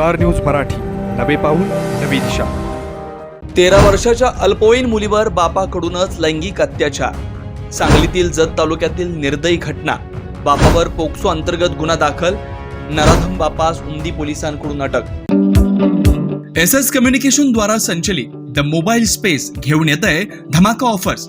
Star news Marathi. नवे पाऊल नवी दिशा. तेरा वर्षाच्या अल्पवयीन मुलीवर बापाकडूनच लैंगिक अत्याचार. सांगलीतील जत तालुक्यातील निर्दयी घटना. बापावर पोक्सो अंतर्गत गुन्हा दाखल. नराधम बापास उमदी पोलिसांकडून अटक. एस एस कम्युनिकेशन द्वारा संचलित द मोबाईल स्पेस घेऊन येत आहे धमाका ऑफर्स.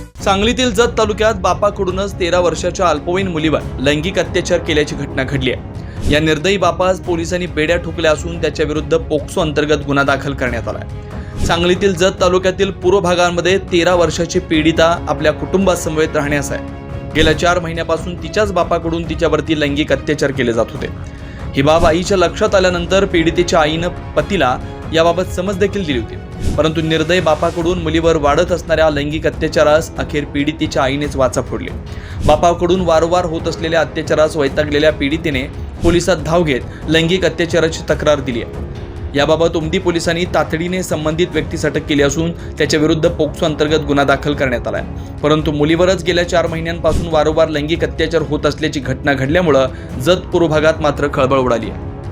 सांगलीतील जत तालुक्यात बापाकडूनच तेरा वर्षाच्या अल्पवयीन मुलीवर लैंगिक अत्याचार केल्याची घटना घडली आहे. या निर्दयी बापास पोलिसांनी बेड्या ठोकल्या असून त्याच्या विरुद्ध पोक्सो अंतर्गत गुन्हा दाखल करण्यात आला आहे. सांगलीतील जत तालुक्यातील पूर्व भागांमध्ये तेरा वर्षाची पीडिता आपल्या कुटुंबासमवेत राहण्यास आहे. गेल्या चार महिन्यापासून तिच्याच बापाकडून तिच्यावरती लैंगिक अत्याचार केले जात होते. ही बाब आईच्या लक्षात आल्यानंतर पीडितेच्या आईनं पतीला याबाबत समज देखील दिली होती. परंतु निर्दय बापाकडून मुलीवर वाढत असणाऱ्या लैंगिक अत्याचारास अखेर पीडितेच्या आईनेच वाचा फोडली. बापाकडून वारंवार होत असलेल्या अत्याचारास वैतागलेल्या पीडितेने पोलिसात धाव घेत लैंगिक अत्याचाराची तक्रार दिली आहे. याबाबत उमदी पोलिसांनी तातडीने संबंधित व्यक्तीस अटक केली असून त्याच्या विरुद्ध पोक्सो अंतर्गत गुन्हा दाखल करण्यात आला आहे परंतु मुलीवरच गेल्या चार महिन्यांपासून वारंवार लैंगिक अत्याचार होत असल्याची घटना घडल्यामुळं जत पूर्व भागात मात्र खळबळ उडाली आहे.